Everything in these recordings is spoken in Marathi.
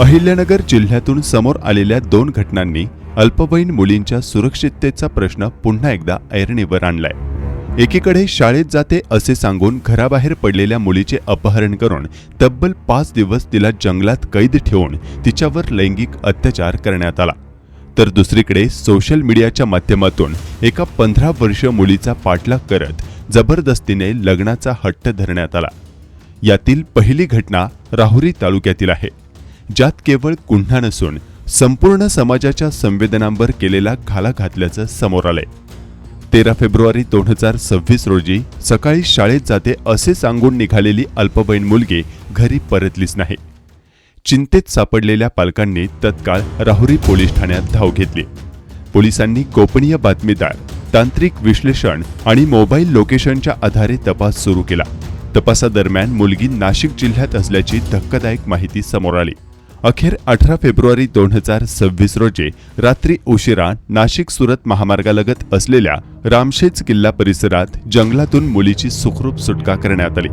अहिल्यानगर जिल्ह्यातून समोर आलेल्या दोन घटनांनी अल्पवयीन मुलींच्या सुरक्षिततेचा प्रश्न पुन्हा एकदा ऐरणीवर आणलाय. एकीकडे शाळेत जाते असे सांगून घराबाहेर पडलेल्या मुलीचे अपहरण करून तब्बल पाच दिवस तिला जंगलात कैद ठेवून तिच्यावर लैंगिक अत्याचार करण्यात आला. तर दुसरीकडे सोशल मीडियाच्या माध्यमातून एका पंधरा वर्ष मुलीचा पाठलाग करत जबरदस्तीने लग्नाचा हट्ट धरण्यात आला. यातील पहिली घटना राहुरी तालुक्यातील आहे. ज्यात केवळ गुन्हा नसून संपूर्ण समाजाच्या संवेदनांवर केलेला घाला घातल्याचं समोर आलंय. तेरा फेब्रुवारी दोन हजार सव्वीस रोजी सकाळी शाळेत जाते असे सांगून निघालेली अल्पवयीन मुलगी घरी परतलीच नाही. चिंतेत सापडलेल्या पालकांनी तत्काळ राहुरी पोलीस ठाण्यात धाव घेतली. पोलिसांनी गोपनीय बातमीदार तांत्रिक विश्लेषण आणि मोबाईल लोकेशनच्या आधारे तपास सुरू केला. तपासादरम्यान मुलगी नाशिक जिल्ह्यात असल्याची धक्कादायक माहिती समोर आली. अखेर अठरा फेब्रुवारी दोन हजार सव्वीस रोजी रात्री उशिरा नाशिक सुरत महामार्गालगत असलेल्या रामशेज किल्ला परिसरात जंगलातून मुलीची सुखरूप सुटका करण्यात आली.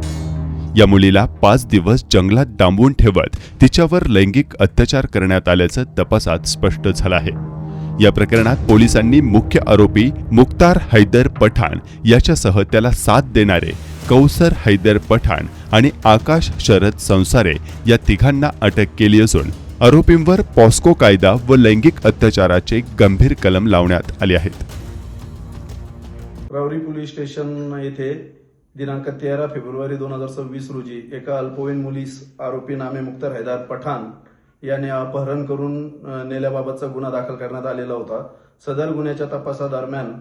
या मुलीला पाच दिवस जंगलात डांबून ठेवत तिच्यावर लैंगिक अत्याचार करण्यात आल्याचं तपासात स्पष्ट झालं आहे. या प्रकरणात पोलिसांनी मुख्य आरोपी मुक्तार हैदर पठाण याच्यासह त्याला साथ देणारे कौसर हैदर पठाण आणि आकाश शरद संसारे या तिघांना अटक केली असून आरोपींवर पॉस्को कायदा व लैंगिक अत्याचाराचे गंभीर कलम लावण्यात आले आहेत. रावरी पोलीस स्टेशन येथे दिनांक तेरा फेब्रुवारी दोन हजार सव्वीस रोजी एका अल्पवयीन मुलीस आरोपी नामे मुख्तार हैदार पठाण याने अपहरण करून नेल्याबाबतचा गुन्हा दाखल करण्यात आलेला होता. सदर गुन्ह्याच्या तपासादरम्यान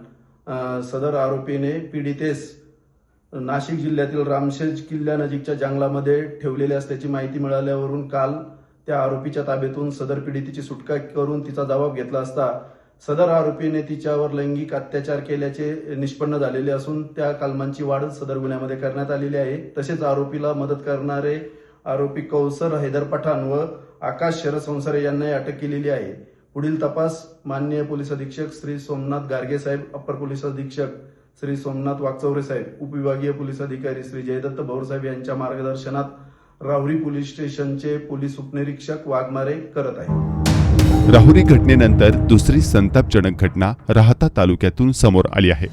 सदर आरोपीने पीडितेस नाशिक जिल्ह्यातील रामशेज किल्ल्यानजीकच्या जंगलामध्ये ठेवलेले असल्याची माहिती मिळाल्यावरून काल त्या आरोपीच्या ताब्यातून सदर पीडितेची सुटका करून तिचा जबाब घेतला असता सदर आरोपीने तिच्यावर लैंगिक अत्याचार केल्याचे निष्पन्न झालेले असून त्या कलमांची वाढ सदर गुन्ह्यामध्ये करण्यात आलेली आहे. तसेच आरोपीला मदत करणारे आरोपी कौसर हैदर पठाण व आकाश शरद संसारे यांनाही अटक केलेली आहे. पुढील तपास माननीय पोलीस अधीक्षक श्री सोमनाथ गार्गे साहेब अप्पर पोलीस अधीक्षक श्री सोमनाथ वागचौरे साहेब उपविभागीय पोलीस अधिकारी श्री जयदत्त भाऊसाहेब यांच्या मार्गदर्शनात राहुरी पोलीस स्टेशनचे पोलीस उपनिरीक्षक वाघमारे करत आहेत. राहुरी घटनेनंतर दुसरी संतापजनक घटना राहता तालुक्यातून समोर आली आहे.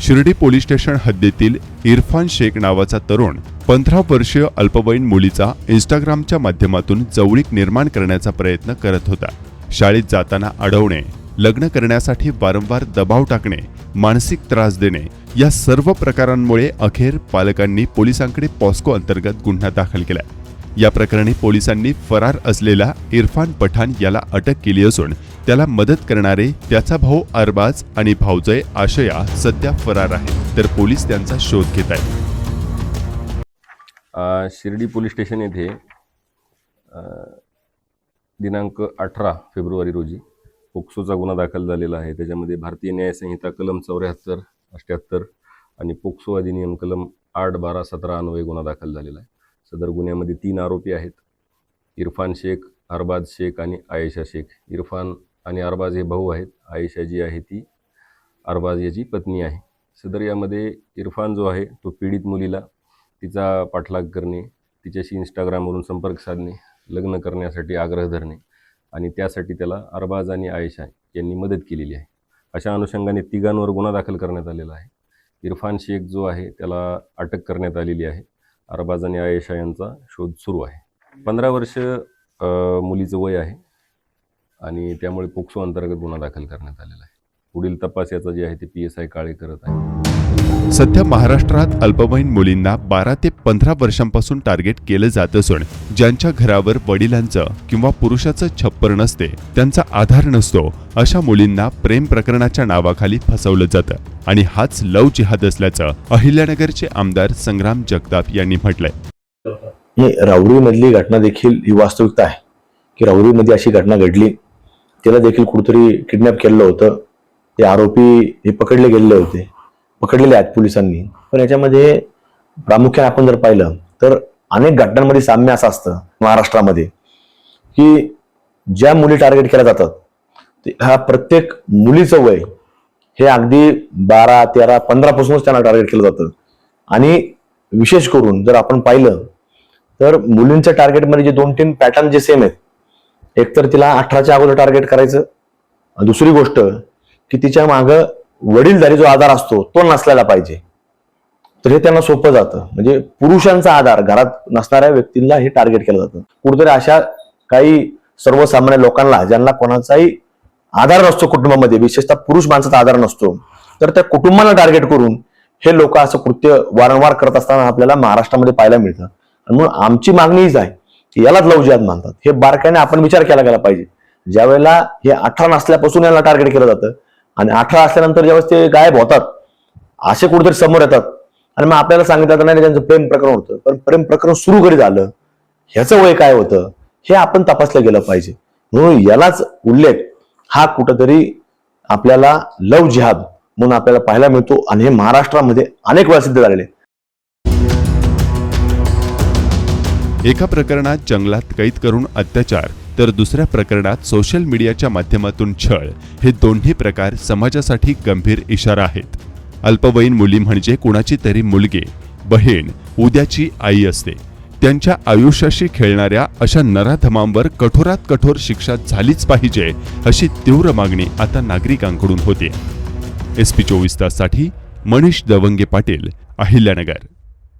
शिर्डी पोलीस स्टेशन हद्दीतील इरफान शेख नावाचा तरुण पंधरा वर्षीय अल्पवयीन मुलीचा इंस्टाग्रामच्या माध्यमातून जवळीक निर्माण करण्याचा प्रयत्न करत होता. शाळेत जाताना अडवणे लग्न करण्यासाठी वारंवार दबाव टाकणे मानसिक त्रास देणे या सर्व प्रकारांमुळे अखेर पालकांनी पोलिसांकडे पॉस्को अंतर्गत गुन्हा दाखल केला. या प्रकरणी पोलिसांनी फरार असलेला इरफान पठाण याला अटक केली असून त्याला मदत करणारे त्याचा भाऊ अरबाज आणि भाऊजय आशया सध्या फरार आहेत तर पोलीस त्यांचा शोध घेत आहेत. शिर्डी पोलीस स्टेशन येथे दिनांक अठरा फेब्रुवारी रोजी पोक्सोचा गुन्हा दाखल झालेला आहे. त्याच्यामध्ये भारतीय न्यायसंहिता कलम चौऱ्याहत्तर अठ्ठ्याहत्तर आणि पोक्सो अधिनियम कलम आठ बारा सतरा अन्वये गुन्हा दाखल झालेला आहे. सदर गुन्ह्यामध्ये तीन आरोपी आहेत. इरफान शेख अरबाज शेख आणि आयशा शेख. इरफान आणि अरबाज हे भाऊ आहेत. आयशा जी आहे ती अरबाज याची पत्नी आहे. सदर यामध्ये इरफान जो आहे तो पीडित मुलीला तिचा पाठलाग करणे तिच्याशी इंस्टाग्रामवरून संपर्क साधणे लग्न करण्यासाठी आग्रह धरणे आणि त्यासाठी त्याला अरबाज आणि आयशा यांनी मदत केलेली आहे. अशा अनुषंगाने तिघांवर गुन्हा दाखल करण्यात आलेला आहे. इरफान शेख जो आहे त्याला अटक करण्यात आलेली आहे. अरबाज आणि आयशा यांचा शोध सुरू आहे. पंधरा वर्ष मुलीचं वय आहे आणि त्यामुळे पोक्सो अंतर्गत गुन्हा दाखल करण्यात आलेला आहे. पुढील तपास याचा जे आहे ते पी एस आय काळे करत आहे. सध्या महाराष्ट्रात अल्पवयीन मुलींना बारा ते पंधरा वर्षांपासून टार्गेट केलं जात असून ज्यांच्या घरावर वडिलांचं किंवा पुरुषाचं छप्पर नसते त्यांचा आधार नसतो अशा मुलींना प्रेम प्रकरणाच्या नावाखाली फसवलं जातं. आणि हाच लव जिहाद असल्याचं अहिल्यानगरचे आमदार संग्राम जगताप यांनी म्हटलंय. राऊरीमधली घटना देखील ही वास्तविकता आहे. की राऊरीमध्ये अशी घटना घडली त्याला देखील कुठेतरी किडनॅप केलेलं होतं. ते आरोपी हे पकडले गेलेले होते. पकडलेले आहेत पोलिसांनी. पण याच्यामध्ये प्रामुख्याने आपण जर पाहिलं तर अनेक घटनांमध्ये साम्य असं असतं महाराष्ट्रामध्ये की ज्या मुली टार्गेट केल्या जातात ते हा प्रत्येक मुलीचं वय हे अगदी बारा तेरा पंधरापासूनच त्यांना टार्गेट केलं जातं. आणि विशेष करून जर आपण पाहिलं तर मुलींच्या टार्गेटमध्ये जे दोन तीन पॅटर्न जे सेम आहेत एकतर तिला अठराच्या अगोदर टार्गेट करायचं दुसरी गोष्ट की तिच्या मागं वडीलधारी जो आधार असतो तो नसलेला पाहिजे. तर हे त्यांना सोपं जातं. म्हणजे पुरुषांचा आधार घरात नसणाऱ्या व्यक्तींना हे टार्गेट केलं जातं. कुठेतरी अशा काही सर्वसामान्य लोकांना ज्यांना कोणाचाही आधार नसतो कुटुंबामध्ये विशेषतः पुरुष माणसाचा आधार नसतो तर त्या कुटुंबाला टार्गेट करून हे लोक असं कृत्य वारंवार करत असताना आपल्याला महाराष्ट्रामध्ये पाहायला मिळतं. आणि म्हणून आमची मागणी हीच आहे की यालाच लव मानतात. हे बारकाईने आपण विचार केला गेला पाहिजे. ज्या वेळेला हे अठरा नसल्यापासून याला टार्गेट केलं जातं आणि अठरा असल्यानंतर ज्यावेळेस ते गायब होतात असे कुठेतरी समोर येतात. आणि मग आपल्याला सांगितलं जातं, नाही त्यांचं प्रेम प्रकरण होतं. पण प्रेम प्रकरण सुरू कधी झालं? ह्याचं वय काय होतं? हे आपण तपासलं गेलं पाहिजे. म्हणून यालाच उल्लेख हा कुठंतरी आपल्याला लव जिहाद म्हणून आपल्याला पाहायला मिळतो आणि हे महाराष्ट्रामध्ये अनेक वेळा सिद्ध झालेले. एका प्रकरणात जंगलात कैद करून अत्याचार तर दुसऱ्या प्रकरणात सोशल मीडियाच्या माध्यमातून छळ. हे दोन्ही प्रकार समाजासाठी गंभीर इशारा आहेत. अल्पवयीन मुली म्हणजे कुणाची तरी मुलगी बहीण उद्याची आई असते. त्यांच्या आयुष्याशी खेळणाऱ्या अशा नराधमांवर कठोरात कठोर शिक्षा झालीच पाहिजे अशी तीव्र मागणी आता नागरिकांकडून होते. एस पी चोवीस ताससाठी मनीष दवंगे पाटील अहिल्यानगर.